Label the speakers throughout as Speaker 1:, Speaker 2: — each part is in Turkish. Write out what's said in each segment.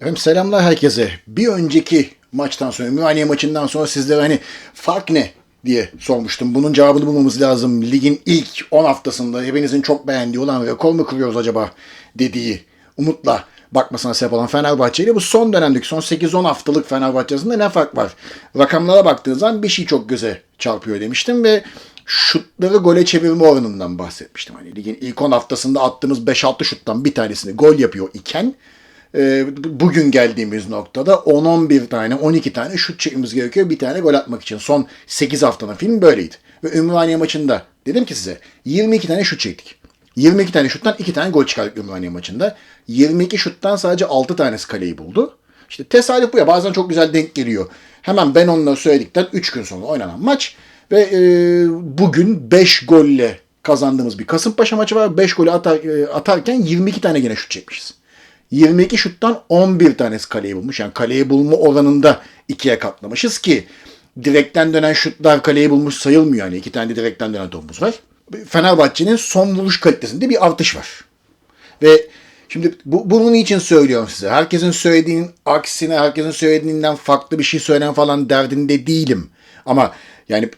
Speaker 1: Efendim selamlar herkese. Bir önceki maçtan sonra, Ümraniye maçından sonra sizlere hani fark ne diye sormuştum. Bunun cevabını bulmamız lazım. Ligin ilk 10 haftasında hepinizin çok beğendiği olan rekor mu kırıyoruz acaba dediği umutla bakmasına sebep olan Fenerbahçe ile bu son dönemdeki son 8-10 haftalık Fenerbahçe arasında ne fark var? Rakamlara baktığınız zaman bir şey çok göze çarpıyor demiştim ve şutları gole çevirme oranından bahsetmiştim. Hani ligin ilk 10 haftasında attığımız 5-6 şuttan bir tanesini gol yapıyor iken e, bugün geldiğimiz noktada 10-11 tane 12 tane şut çekmemiz gerekiyor bir tane gol atmak için. Son 8 haftanın film böyleydi. Ve Ümraniye maçında dedim ki size 22 tane şut çektik. 22 tane şuttan 2 tane gol çıkardık Ümraniye maçında. 22 şuttan sadece 6 tanesi kaleyi buldu. İşte tesadüf bu ya bazen çok güzel denk geliyor. Hemen ben onları söyledikten 3 gün sonra oynanan maç. Ve e, bugün 5 golle kazandığımız bir Kasımpaşa maçı var. 5 golü atar, e, atarken 22 tane gene şut çekmişiz. 22 şuttan 11 tanesi kaleyi bulmuş. Yani kaleyi bulma oranında ikiye katlamışız ki direkten dönen şutlar kaleyi bulmuş sayılmıyor. Yani iki tane de direkten dönen topumuz var. Fenerbahçe'nin son vuruş kalitesinde bir artış var. Ve şimdi bu, bunun için söylüyorum size. Herkesin söylediğinin aksine, herkesin söylediğinden farklı bir şey söyleyen falan derdinde değilim. Ama yani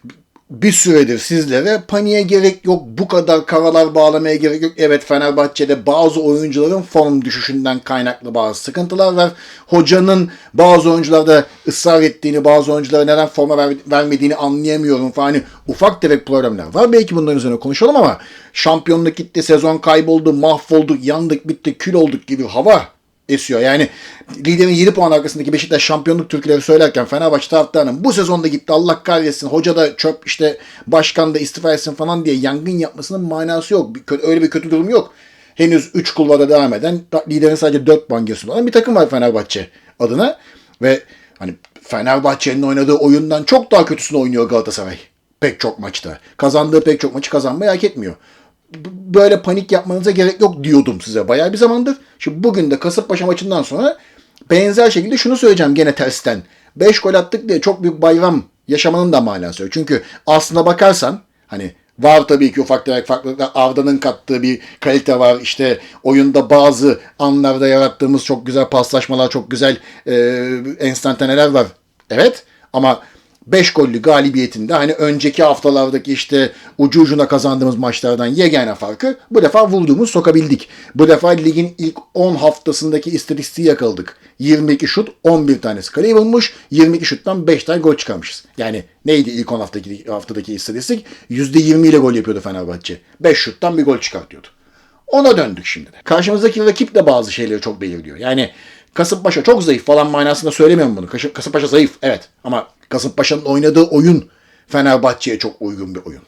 Speaker 1: bir süredir sizlere paniğe gerek yok, bu kadar karalar bağlamaya gerek yok. Evet Fenerbahçe'de bazı oyuncuların form düşüşünden kaynaklı bazı sıkıntılar var. Hocanın bazı oyuncularda ısrar ettiğini, bazı oyunculara neden forma ver, vermediğini anlayamıyorum falan. Hani ufak tefek problemler var. Belki bunların üzerine konuşalım ama şampiyonluk gitti, sezon kayboldu, mahvolduk, yandık, bitti, kül olduk gibi hava esiyor. Yani liderin 7 puan arkasındaki Beşiktaş şampiyonluk türküleri söylerken Fenerbahçe taraftarının bu sezonda gitti Allah kahretsin hoca da çöp işte başkan da istifa etsin falan diye yangın yapmasının manası yok. Öyle bir kötü durum yok. Henüz 3 kulvada devam eden liderin sadece 4 puan gerisinde olan bir takım var Fenerbahçe adına ve hani Fenerbahçe'nin oynadığı oyundan çok daha kötüsünü oynuyor Galatasaray. Pek çok maçta. Kazandığı pek çok maçı kazanmayı hak etmiyor böyle panik yapmanıza gerek yok diyordum size bayağı bir zamandır. Şimdi bugün de Kasımpaşa maçından sonra benzer şekilde şunu söyleyeceğim gene tersten. 5 gol attık diye çok büyük bayram yaşamanın da manası yok. Çünkü aslına bakarsan hani var tabii ki ufak tefek farklılıklar. Arda'nın kattığı bir kalite var. İşte oyunda bazı anlarda yarattığımız çok güzel paslaşmalar, çok güzel e, enstantaneler var. Evet ama 5 gollü galibiyetinde hani önceki haftalardaki işte ucu ucuna kazandığımız maçlardan yegane farkı bu defa vurduğumuz sokabildik. Bu defa ligin ilk 10 haftasındaki istatistiği yakaladık. 22 şut 11 tanesi kaleyi bulmuş. 22 şuttan 5 tane gol çıkarmışız. Yani neydi ilk 10 haftadaki, haftadaki istatistik? %20 ile gol yapıyordu Fenerbahçe. 5 şuttan bir gol çıkartıyordu. Ona döndük şimdi de. Karşımızdaki rakip de bazı şeyleri çok belirliyor. Yani Kasımpaşa çok zayıf falan manasında söylemiyorum bunu. Kasımpaşa zayıf evet ama Kasımpaşa'nın oynadığı oyun Fenerbahçe'ye çok uygun bir oyun.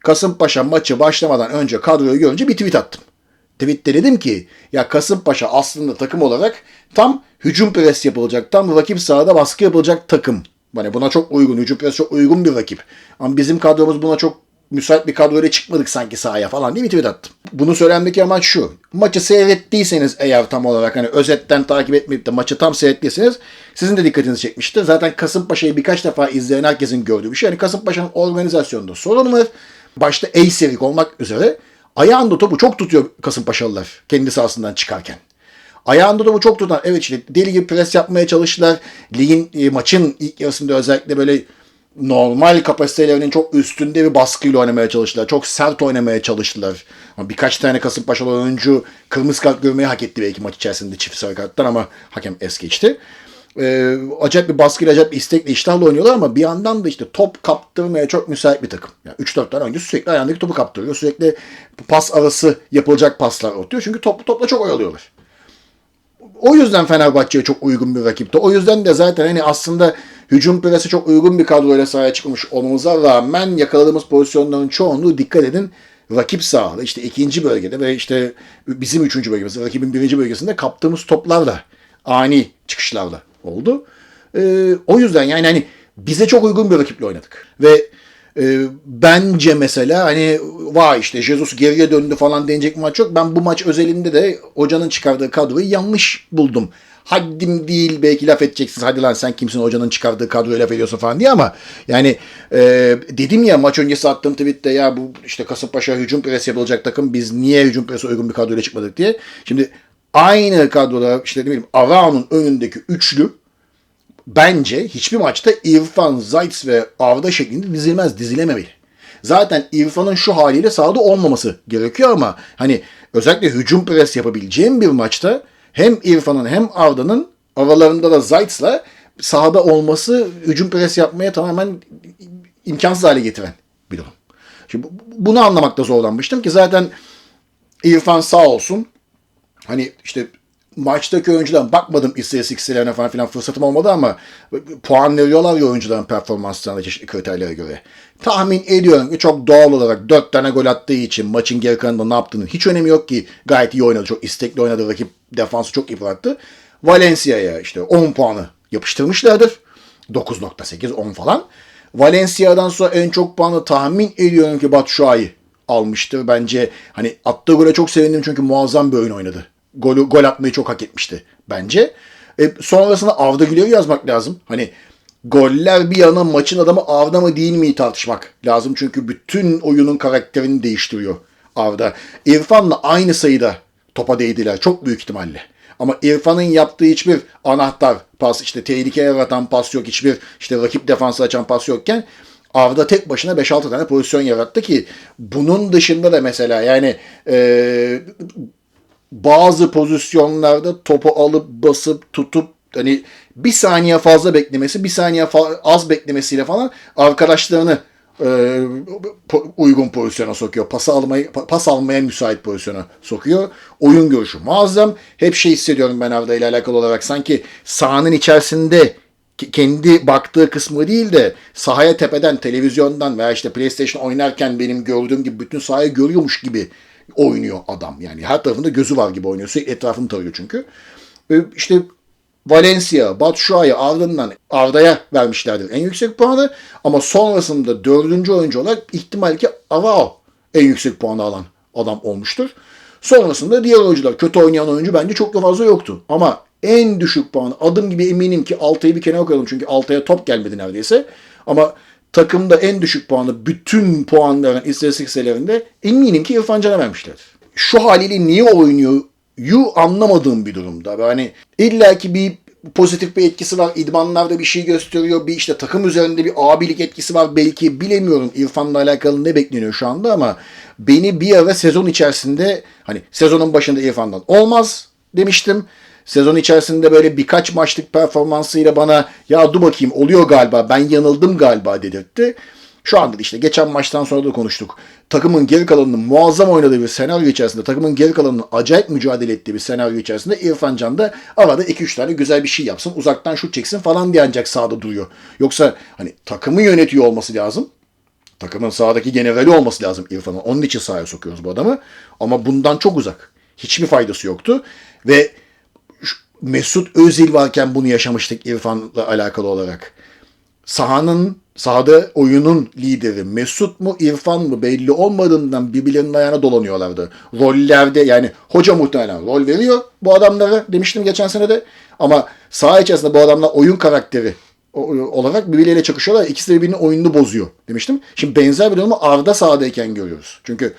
Speaker 1: Kasımpaşa maçı başlamadan önce kadroyu görünce bir tweet attım. Tweette dedim ki ya Kasımpaşa aslında takım olarak tam hücum pres yapılacak, tam rakip sahada baskı yapılacak takım. Yani buna çok uygun, hücum pres çok uygun bir rakip. Ama bizim kadromuz buna çok müsait bir kadroyla çıkmadık sanki sahaya falan diye bir tweet attım. Bunu söylemdeki amaç şu. Maçı seyrettiyseniz eğer tam olarak hani özetten takip etmeyip de maçı tam seyrettiyseniz sizin de dikkatinizi çekmiştir. Zaten Kasımpaşa'yı birkaç defa izleyen herkesin gördüğü bir şey. Yani Kasımpaşa'nın organizasyonunda sorun var. Başta Eyserik olmak üzere ayağında topu çok tutuyor Kasımpaşalılar kendi sahasından çıkarken. Ayağında topu çok tutan evet işte deli gibi pres yapmaya çalıştılar. Ligin e, maçın ilk yarısında özellikle böyle normal kapasitelerinin çok üstünde bir baskıyla oynamaya çalıştılar. Çok sert oynamaya çalıştılar. Birkaç tane Kasımpaşalı oyuncu kırmızı kart görmeyi hak etti belki maç içerisinde çift sarı karttan ama hakem es geçti. Ee, acayip bir baskıyla, acayip bir istekle, iştahla oynuyorlar ama bir yandan da işte top kaptırmaya çok müsait bir takım. Yani 3-4 tane oyuncu sürekli ayağındaki topu kaptırıyor. Sürekli pas arası yapılacak paslar atıyor. Çünkü toplu topla çok oyalıyorlar. O yüzden Fenerbahçe'ye çok uygun bir rakipti. O yüzden de zaten hani aslında hücum presi çok uygun bir kadroyla sahaya çıkmış olmamıza rağmen yakaladığımız pozisyonların çoğunluğu dikkat edin rakip sahada işte ikinci bölgede ve işte bizim üçüncü bölgemizde rakibin birinci bölgesinde kaptığımız toplarla ani çıkışlarla oldu. Ee, o yüzden yani hani bize çok uygun bir rakiple oynadık. Ve e, bence mesela hani vay işte Jesus geriye döndü falan denecek maç yok. Ben bu maç özelinde de hocanın çıkardığı kadroyu yanlış buldum haddim değil belki laf edeceksiniz. Hadi lan sen kimsin hocanın çıkardığı kadroya laf ediyorsun falan diye ama yani e, dedim ya maç öncesi attığım tweette ya bu işte Kasımpaşa hücum presi yapılacak takım biz niye hücum presi uygun bir kadroyla çıkmadık diye. Şimdi aynı kadroda işte ne bileyim Arao'nun önündeki üçlü bence hiçbir maçta İrfan, Zayt ve Avda şeklinde dizilmez, dizilememeli. Zaten İrfan'ın şu haliyle sahada olmaması gerekiyor ama hani özellikle hücum pres yapabileceğim bir maçta hem İrfan'ın hem Avda'nın aralarında da Zayt'la sahada olması hücum pres yapmaya tamamen imkansız hale getiren bir durum. Şimdi bunu anlamakta zorlanmıştım ki zaten İrfan sağ olsun hani işte maçtaki oyuncudan bakmadım istatistiklerine falan filan fırsatım olmadı ama puan veriyorlar ya oyuncuların performanslarına çeşitli kriterlere göre. Tahmin ediyorum ki çok doğal olarak 4 tane gol attığı için maçın geri kalanında ne yaptığını hiç önemi yok ki gayet iyi oynadı. Çok istekli oynadı. Rakip defansı çok iyi bıraktı. Valencia'ya işte 10 puanı yapıştırmışlardır. 9.8 10 falan. Valencia'dan sonra en çok puanı tahmin ediyorum ki Batshuayi almıştır. Bence hani attığı gole çok sevindim çünkü muazzam bir oyun oynadı. Golü, gol atmayı çok hak etmişti bence. E, sonrasında Avda Güler'i yazmak lazım. Hani goller bir yana maçın adamı Avda mı değil mi tartışmak lazım. Çünkü bütün oyunun karakterini değiştiriyor Avda. İrfan'la aynı sayıda topa değdiler çok büyük ihtimalle. Ama İrfan'ın yaptığı hiçbir anahtar pas, işte tehlike yaratan pas yok, hiçbir işte rakip defansı açan pas yokken Avda tek başına 5-6 tane pozisyon yarattı ki bunun dışında da mesela yani e, bazı pozisyonlarda topu alıp basıp tutup hani bir saniye fazla beklemesi, bir saniye az beklemesiyle falan arkadaşlarını e, po- uygun pozisyona sokuyor. Pas almayı pas almaya müsait pozisyona sokuyor. Oyun görüşü muazzam. Hep şey hissediyorum ben Arda ile alakalı olarak sanki sahanın içerisinde kendi baktığı kısmı değil de sahaya tepeden televizyondan veya işte PlayStation oynarken benim gördüğüm gibi bütün sahayı görüyormuş gibi oynuyor adam. Yani her tarafında gözü var gibi oynuyor. Sürekli etrafını tarıyor çünkü. İşte Valencia, Batshuayi ardından Arda'ya vermişlerdir en yüksek puanı. Ama sonrasında dördüncü oyuncu olarak ihtimal ki Arao en yüksek puanı alan adam olmuştur. Sonrasında diğer oyuncular kötü oynayan oyuncu bence çok da fazla yoktu. Ama en düşük puanı adım gibi eminim ki Altay'ı bir kenara koyalım. Çünkü Altay'a top gelmedi neredeyse. Ama takımda en düşük puanı bütün puanların istatistik sitelerinde eminim ki İrfan Can'a vermişler. Şu haliyle niye oynuyor yu anlamadığım bir durumda. Yani illaki bir pozitif bir etkisi var. İdmanlarda bir şey gösteriyor. Bir işte takım üzerinde bir abilik etkisi var. Belki bilemiyorum İrfan'la alakalı ne bekleniyor şu anda ama beni bir ara sezon içerisinde hani sezonun başında İrfan'dan olmaz demiştim. Sezon içerisinde böyle birkaç maçlık performansıyla bana ya dur bakayım oluyor galiba ben yanıldım galiba dedirtti. Şu anda işte geçen maçtan sonra da konuştuk. Takımın geri kalanının muazzam oynadığı bir senaryo içerisinde, takımın geri kalanının acayip mücadele ettiği bir senaryo içerisinde İrfan Can da arada 2-3 tane güzel bir şey yapsın, uzaktan şut çeksin falan diye ancak sahada duruyor. Yoksa hani takımı yönetiyor olması lazım. Takımın sahadaki generali olması lazım İrfan'ın. Onun için sahaya sokuyoruz bu adamı. Ama bundan çok uzak. Hiçbir faydası yoktu. Ve Mesut Özil varken bunu yaşamıştık İrfan'la alakalı olarak. Sahanın, sahada oyunun lideri Mesut mu İrfan mı belli olmadığından birbirlerinin ayağına dolanıyorlardı. Rollerde yani hoca muhtemelen rol veriyor bu adamlara demiştim geçen sene de. Ama saha içerisinde bu adamlar oyun karakteri olarak birbirleriyle çakışıyorlar. İkisi de birbirinin oyununu bozuyor demiştim. Şimdi benzer bir durumu Arda sahadayken görüyoruz. Çünkü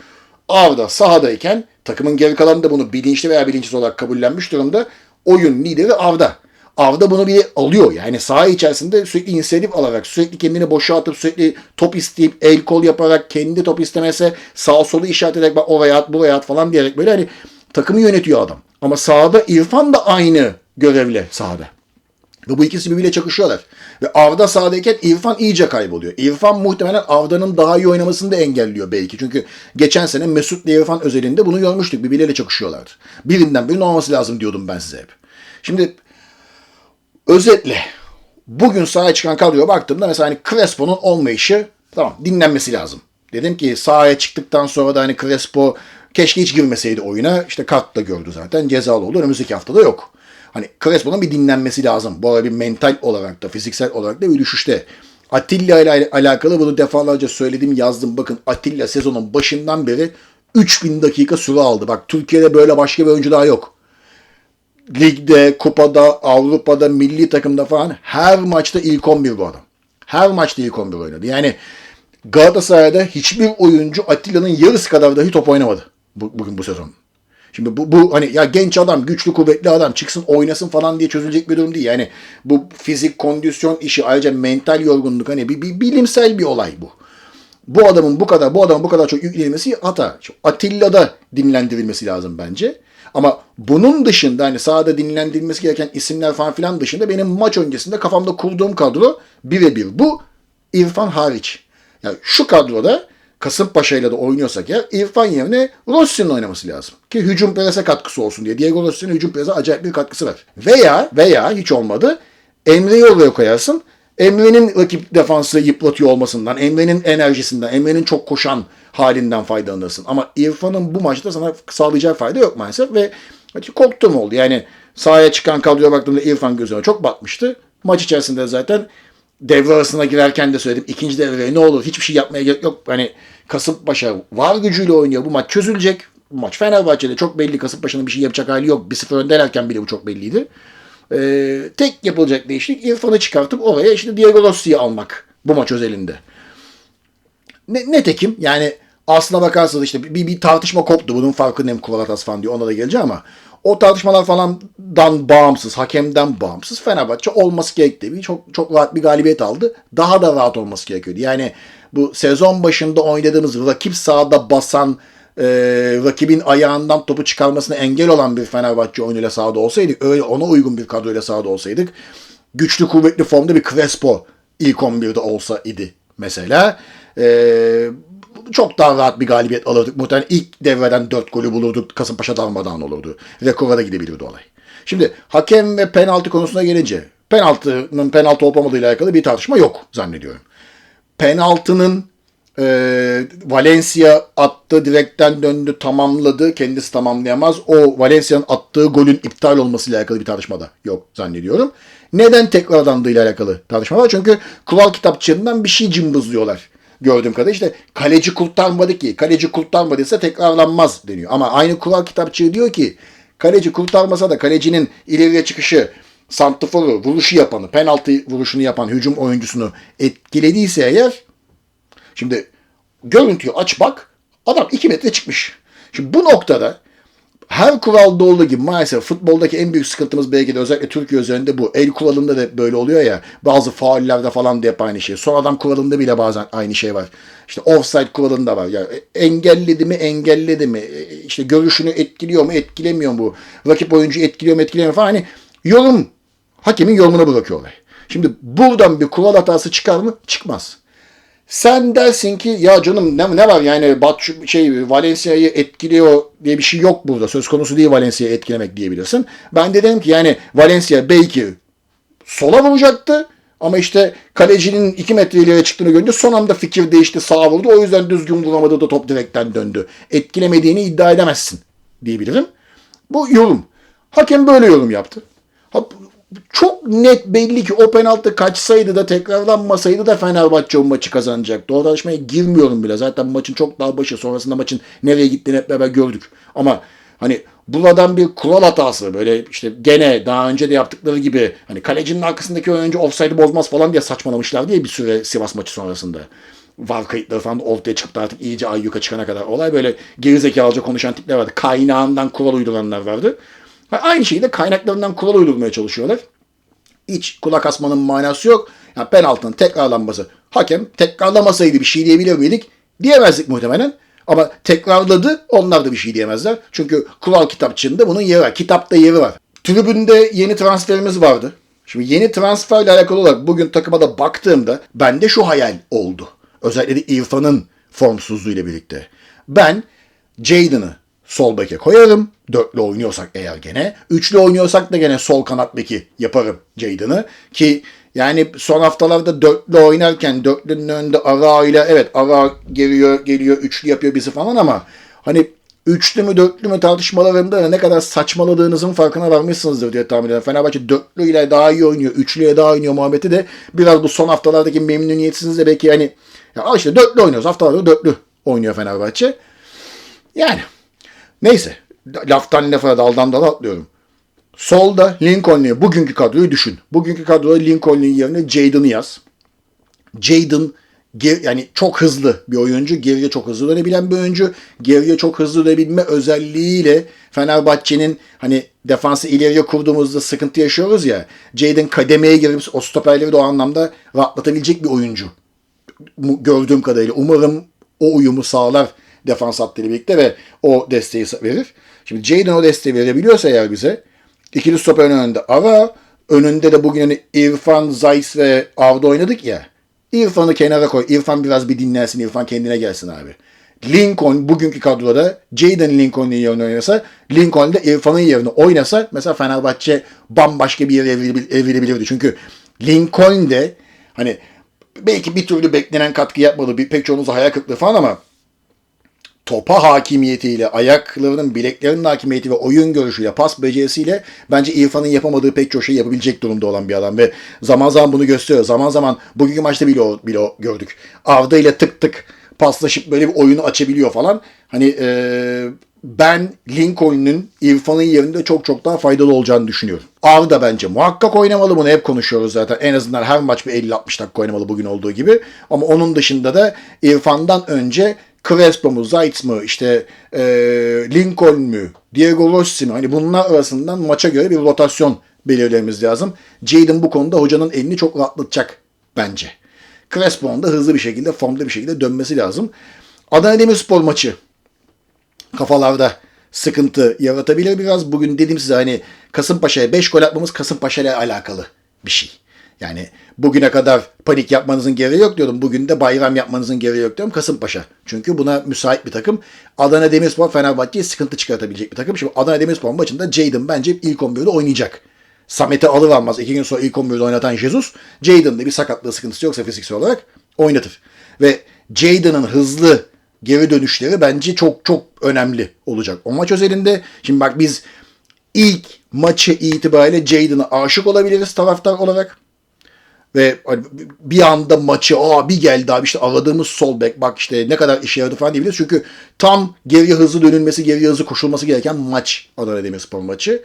Speaker 1: Arda sahadayken takımın geri kalanı da bunu bilinçli veya bilinçsiz olarak kabullenmiş durumda oyun lideri Avda. Avda bunu bir alıyor. Yani saha içerisinde sürekli inisiyatif alarak, sürekli kendini boşa atıp, sürekli top isteyip, el kol yaparak, kendi top istemese sağ solu işaret ederek bak oraya at, buraya at falan diyerek böyle hani takımı yönetiyor adam. Ama sahada İrfan da aynı görevle sahada. Ve bu ikisi birbiriyle çakışıyorlar. Ve Avda sahadayken İrfan iyice kayboluyor. İrfan muhtemelen Avda'nın daha iyi oynamasını da engelliyor belki. Çünkü geçen sene Mesut ile İrfan özelinde bunu görmüştük. Birbirleriyle çakışıyorlardı. Birinden birinin olması lazım diyordum ben size hep. Şimdi özetle bugün sahaya çıkan kadroya baktığımda mesela hani Crespo'nun olmayışı tamam dinlenmesi lazım. Dedim ki sahaya çıktıktan sonra da hani Crespo keşke hiç girmeseydi oyuna. İşte kart da gördü zaten cezalı oldu. Önümüzdeki haftada yok. Hani Crespo'nun bir dinlenmesi lazım. Bu arada bir mental olarak da fiziksel olarak da bir düşüşte. Atilla ile alakalı bunu defalarca söyledim yazdım. Bakın Atilla sezonun başından beri 3000 dakika süre aldı. Bak Türkiye'de böyle başka bir oyuncu daha yok. Ligde, kupada, Avrupa'da, milli takımda falan her maçta ilk 11 bu adam. Her maçta ilk 11 oynadı. Yani Galatasaray'da hiçbir oyuncu Atilla'nın yarısı kadar dahi top oynamadı bugün bu sezon. Şimdi bu, bu hani ya genç adam, güçlü kuvvetli adam çıksın oynasın falan diye çözülecek bir durum değil. Yani bu fizik, kondisyon işi ayrıca mental yorgunluk hani bir, bir bilimsel bir olay bu. Bu adamın bu kadar bu adamın bu kadar çok yüklenilmesi hata. Atilla'da dinlendirilmesi lazım bence. Ama bunun dışında hani sahada dinlendirilmesi gereken isimler falan filan dışında benim maç öncesinde kafamda kurduğum kadro birebir bu. İrfan hariç. Yani şu kadroda Kasımpaşa ile de oynuyorsak ya İrfan yerine Rossi'nin oynaması lazım. Ki hücum prese katkısı olsun diye. Diego Rossi'nin hücum prese acayip bir katkısı var. Veya veya hiç olmadı Emre'yi oraya koyarsın. Emre'nin rakip defansı yıpratıyor olmasından, Emre'nin enerjisinden, Emre'nin çok koşan halinden faydalanırsın. Ama İrfan'ın bu maçta sana sağlayacağı fayda yok maalesef ve korktuğum oldu. Yani sahaya çıkan kadroya baktığımda İrfan gözüme çok batmıştı. Maç içerisinde zaten devre arasına girerken de söyledim. İkinci devreye ne olur hiçbir şey yapmaya gerek yok. Hani Kasımpaşa var gücüyle oynuyor. Bu maç çözülecek. Bu maç Fenerbahçe'de çok belli Kasımpaşa'nın bir şey yapacak hali yok. 1-0 öndelerken bile bu çok belliydi. Ee, tek yapılacak değişiklik İrfan'ı çıkartıp oraya işte Diego Rossi'yi almak bu maç özelinde. Ne, netekim yani aslına bakarsanız işte bir, bir tartışma koptu. Bunun farkındayım Kuvaratas falan diyor. Ona da geleceğim ama o tartışmalar falandan bağımsız, hakemden bağımsız Fenerbahçe olması gerektiği çok çok rahat bir galibiyet aldı. Daha da rahat olması gerekiyordu. Yani bu sezon başında oynadığımız rakip sahada basan, e, rakibin ayağından topu çıkarmasına engel olan bir Fenerbahçe oyunuyla sahada olsaydık, öyle ona uygun bir kadroyla sahada olsaydık, güçlü kuvvetli formda bir Crespo ilk 11'de olsa idi mesela. E, çok daha rahat bir galibiyet alırdık. Muhtemelen ilk devreden 4 golü bulurduk. Kasımpaşa darmadağın olurdu. Rekora da gidebilirdi olay. Şimdi hakem ve penaltı konusuna gelince penaltının penaltı olup olmadığıyla alakalı bir tartışma yok zannediyorum. Penaltının e, Valencia attı, direkten döndü, tamamladı. Kendisi tamamlayamaz. O Valencia'nın attığı golün iptal olmasıyla alakalı bir tartışma da yok zannediyorum. Neden tekrardandığıyla alakalı tartışma var. Çünkü kural kitapçığından bir şey cımbızlıyorlar gördüğüm kadarıyla işte kaleci kurtarmadı ki. Kaleci kurtarmadıysa tekrarlanmaz deniyor. Ama aynı kural kitapçığı diyor ki kaleci kurtarmasa da kalecinin ileriye çıkışı santiforu, vuruşu yapanı, penaltı vuruşunu yapan hücum oyuncusunu etkilediyse eğer şimdi görüntüyü aç bak adam 2 metre çıkmış. Şimdi bu noktada her kuralda olduğu gibi maalesef futboldaki en büyük sıkıntımız belki de özellikle Türkiye üzerinde bu. El kuralında da böyle oluyor ya. Bazı faullerde falan da hep aynı şey. Son adam kuralında bile bazen aynı şey var. İşte offside kuralında var. Ya engelledi mi engelledi mi? İşte görüşünü etkiliyor mu etkilemiyor mu? Rakip oyuncu etkiliyor mu etkilemiyor mu falan. Hani yorum hakemin yorumuna bırakıyorlar. Şimdi buradan bir kural hatası çıkar mı? Çıkmaz. Sen dersin ki ya canım ne, ne var yani Bat şey Valencia'yı etkiliyor diye bir şey yok burada. Söz konusu değil Valencia'yı etkilemek diyebilirsin. Ben de dedim ki yani Valencia belki sola vuracaktı ama işte kalecinin 2 metre ileriye çıktığını görünce son anda fikir değişti sağa vurdu. O yüzden düzgün vuramadı da top direkten döndü. Etkilemediğini iddia edemezsin diyebilirim. Bu yorum. Hakem böyle yorum yaptı. Çok net belli ki o penaltı kaçsaydı da tekrarlanmasaydı da Fenerbahçe o maçı kazanacaktı. O tartışmaya girmiyorum bile. Zaten maçın çok daha başı. Sonrasında maçın nereye gittiğini hep beraber gördük. Ama hani buradan bir kural hatası böyle işte gene daha önce de yaptıkları gibi hani kalecinin arkasındaki oyuncu offside'ı bozmaz falan diye saçmalamışlar diye bir süre Sivas maçı sonrasında. Var kayıtları falan ortaya çıktı artık iyice ayyuka çıkana kadar. Olay böyle gerizekalıca konuşan tipler vardı. Kaynağından kural uyduranlar vardı. Aynı şekilde kaynaklarından kural uydurmaya çalışıyorlar. Hiç kulak asmanın manası yok. Yani penaltının tekrarlanması. Hakem tekrarlamasaydı bir şey diyebilir miydik? Diyemezdik muhtemelen. Ama tekrarladı onlar da bir şey diyemezler. Çünkü kural kitapçığında bunun yeri var. Kitapta yeri var. Tribünde yeni transferimiz vardı. Şimdi yeni transferle alakalı olarak bugün takıma da baktığımda bende şu hayal oldu. Özellikle de İrfan'ın formsuzluğuyla birlikte. Ben Jadon'ı sol beke koyarım. Dörtlü oynuyorsak eğer gene. Üçlü oynuyorsak da gene sol kanat beki yaparım Jadon'ı. Ki yani son haftalarda dörtlü oynarken dörtlünün önünde Ara ile evet Ara geliyor geliyor üçlü yapıyor bizi falan ama hani üçlü mü dörtlü mü tartışmalarında ne kadar saçmaladığınızın farkına varmışsınızdır diye tahmin ediyorum. Fenerbahçe dörtlü ile daha iyi oynuyor, üçlüye daha oynuyor muhabbeti de biraz bu son haftalardaki memnuniyetsizliğinizle belki hani ya işte dörtlü oynuyoruz. Haftalarda dörtlü oynuyor Fenerbahçe. Yani Neyse. Laftan lafa daldan dala atlıyorum. Solda Lincoln'u bugünkü kadroyu düşün. Bugünkü kadroya Lincoln'un yerine Jadon'ı yaz. Jadon ger- yani çok hızlı bir oyuncu. Geriye çok hızlı dönebilen bir oyuncu. Geriye çok hızlı dönebilme özelliğiyle Fenerbahçe'nin hani defansı ileriye kurduğumuzda sıkıntı yaşıyoruz ya. Jadon kademeye girip o stoperleri de o anlamda rahatlatabilecek bir oyuncu. Gördüğüm kadarıyla. Umarım o uyumu sağlar defans hattıyla birlikte ve o desteği verir. Şimdi Jadon o desteği verebiliyorsa eğer bize ikili stoperin önünde ara önünde de bugün hani İrfan, Zayt ve Avda oynadık ya. İrfan'ı kenara koy. İrfan biraz bir dinlensin. İrfan kendine gelsin abi. Lincoln bugünkü kadroda Jadon Lincoln'un yerine oynasa Lincoln de İrfan'ın yerine oynasa mesela Fenerbahçe bambaşka bir yere evrilebil- evrilebilirdi. Çünkü Lincoln de hani belki bir türlü beklenen katkı yapmadı. Bir, pek çoğunuz hayal kırıklığı falan ama topa hakimiyetiyle, ayaklarının, bileklerinin hakimiyeti ve oyun görüşüyle, pas becerisiyle bence İrfan'ın yapamadığı pek çok şey yapabilecek durumda olan bir adam ve zaman zaman bunu gösteriyor. Zaman zaman bugünkü maçta bile o, bile o gördük. Arda ile tık tık paslaşıp böyle bir oyunu açabiliyor falan. Hani eee, ben Lincoln'un İrfan'ın yerinde çok çok daha faydalı olacağını düşünüyorum. Arda bence muhakkak oynamalı. Bunu hep konuşuyoruz zaten. En azından her maç bir 50-60 dakika oynamalı bugün olduğu gibi. Ama onun dışında da İrfan'dan önce Crespo mu, Zayt mı, işte e, Lincoln mu, Diego Rossi mi? Hani bunlar arasından maça göre bir rotasyon belirlememiz lazım. Jadon bu konuda hocanın elini çok rahatlatacak bence. Crespo'nun da hızlı bir şekilde, formda bir şekilde dönmesi lazım. Adana Demirspor maçı kafalarda sıkıntı yaratabilir biraz. Bugün dedim size hani Kasımpaşa'ya 5 gol atmamız Kasımpaşa ile alakalı bir şey. Yani bugüne kadar panik yapmanızın gereği yok diyordum. Bugün de bayram yapmanızın gereği yok diyorum Kasımpaşa. Çünkü buna müsait bir takım. Adana Demirspor Fenerbahçe'ye sıkıntı çıkartabilecek bir takım. Şimdi Adana Demirspor maçında Jadon bence ilk 11'de oynayacak. Samet'i alır almaz iki gün sonra ilk 11'de oynatan Jesus, Jadon'da bir sakatlığı sıkıntısı yoksa fiziksel olarak oynatır. Ve Jadon'ın hızlı geri dönüşleri bence çok çok önemli olacak. O maç özelinde şimdi bak biz ilk maçı itibariyle Jadon'a aşık olabiliriz taraftar olarak. Ve hani bir anda maçı aa bir geldi abi işte aradığımız sol bek bak işte ne kadar işe yaradı falan diyebiliriz. Çünkü tam geriye hızlı dönülmesi, geriye hızlı koşulması gereken maç Adana Demirspor maçı.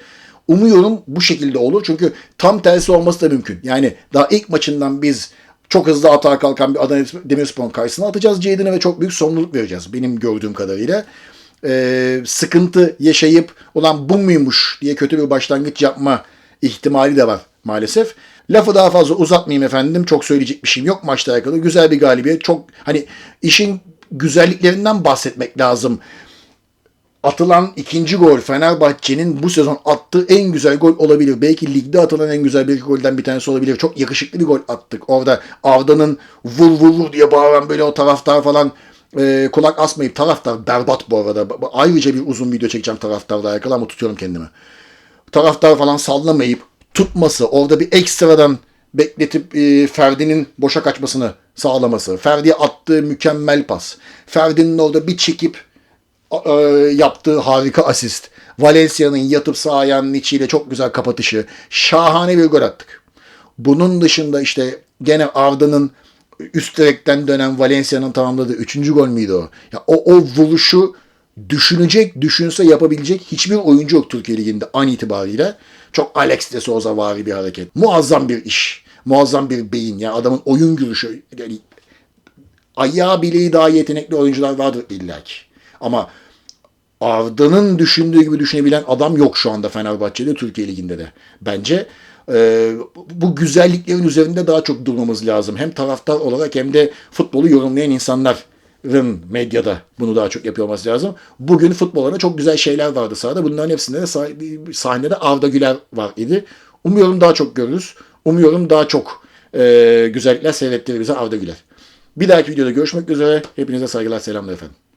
Speaker 1: Umuyorum bu şekilde olur. Çünkü tam tersi olması da mümkün. Yani daha ilk maçından biz çok hızlı atağa kalkan bir Adana Demirspor'un karşısına atacağız Jadon'ı ve çok büyük sorumluluk vereceğiz benim gördüğüm kadarıyla. Ee, sıkıntı yaşayıp olan bu muymuş diye kötü bir başlangıç yapma ihtimali de var maalesef. Lafı daha fazla uzatmayayım efendim. Çok söyleyecek bir şeyim yok maçla alakalı. Güzel bir galibiyet. Çok hani işin güzelliklerinden bahsetmek lazım. Atılan ikinci gol Fenerbahçe'nin bu sezon attığı en güzel gol olabilir. Belki ligde atılan en güzel bir golden bir tanesi olabilir. Çok yakışıklı bir gol attık. Orada Arda'nın vur vur vur diye bağıran böyle o taraftar falan e, kulak asmayıp taraftar berbat bu arada. Ayrıca bir uzun video çekeceğim taraftarla alakalı ama tutuyorum kendimi taraftar falan sallamayıp tutması, orada bir ekstradan bekletip e, Ferdi'nin boşa kaçmasını sağlaması, Ferdi'ye attığı mükemmel pas, Ferdi'nin orada bir çekip e, yaptığı harika asist, Valencia'nın yatıp sağ içiyle çok güzel kapatışı, şahane bir gol attık. Bunun dışında işte gene Arda'nın üst direkten dönen Valencia'nın tamamladığı üçüncü gol müydü o? Ya o, o vuruşu düşünecek, düşünse yapabilecek hiçbir oyuncu yok Türkiye Ligi'nde an itibariyle. Çok Alex de Souza vari bir hareket. Muazzam bir iş. Muazzam bir beyin. Yani adamın oyun görüşü. Yani ayağı bileği daha yetenekli oyuncular vardır illaki. Ama Arda'nın düşündüğü gibi düşünebilen adam yok şu anda Fenerbahçe'de, Türkiye Ligi'nde de. Bence e, bu güzelliklerin üzerinde daha çok durmamız lazım. Hem taraftar olarak hem de futbolu yorumlayan insanların medyada bunu daha çok yapıyor olması lazım. Bugün futbolda çok güzel şeyler vardı sahada. Bunların hepsinde de sah- sahnede Arda Güler var idi. Umuyorum daha çok görürüz. Umuyorum daha çok e, güzellikler seyrettirir bize Arda Güler. Bir dahaki videoda görüşmek üzere. Hepinize saygılar, selamlar efendim.